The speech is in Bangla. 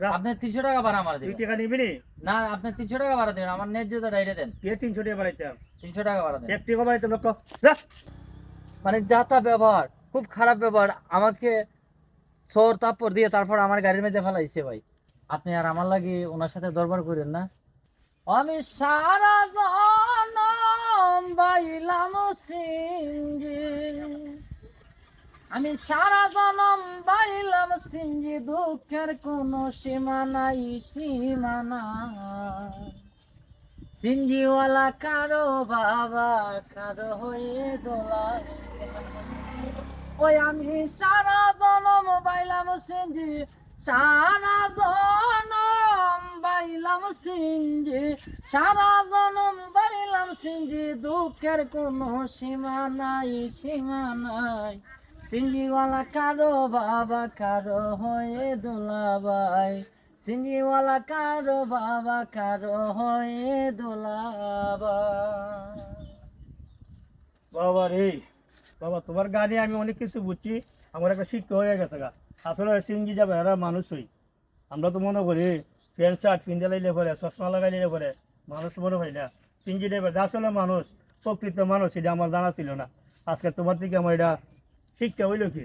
আপনি তিনশো টাকা ভাড়া আমার দিবেন। টাকা নিবি না? আপনি তিনশো টাকা ভাড়া দেবেন আমার ন্যায্যতা ডাইরে দেন। কে তিনশো টাকা বাড়াইতাম তিনশো টাকা ভাড়া দেন। এক টাকা বাড়াইতাম লক্ষ মানে যাতা ব্যবহার খুব খারাপ ব্যবহার আমাকে সর তাপর দিয়ে তারপর আমার গাড়ির মধ্যে ফেলাইছে ভাই। আপনি আর আমার লাগে ওনার সাথে দরবার করেন না। আমি সারা জনম বাইলাম সিঞ্জি আমি সারা জনম বাইলাম সিঞ্জি দুঃখের কোনো সীমা নাই সীমা নাই। সিঞ্জিওয়ালা কারও বাবা, কারও হয়ে দোলায়। ওই আমি সারা জনম বাইলাম সিঞ্জি, সারা জনম বাইলাম সিঞ্জি, সারা জনম বাইলাম সিঞ্জি, দুঃখের কোনো সীমা নাই সীমা নাই। সিঞ্জিওয়ালা কারও বাবা, কারও হয়ে দোলাবাই সিঞ্জিওয়ালা কারও বাবা, কারও হয়ে দোলাবাই বাবা রে, বাবা, তোমার গানে আমি অনেক কিছু বুঝছি। আমার একটা শিক্ষা হয়ে গেছে গা। আসলে সিঙ্গি যাবে, এরা মানুষই আমরা তো মনে করি, প্যান্ট, শার্ট পিন্ধে লাইলে পরে, চশমা লাগাইলে পরে, মানুষ মনে হয় না। সিঙ্গি ড্রাইভার আসলে মানুষ, প্রকৃত মানুষ, এটা আমার জানা ছিল না। আজকে তোমার থেকে আমার এটা শিক্ষা হইল কি?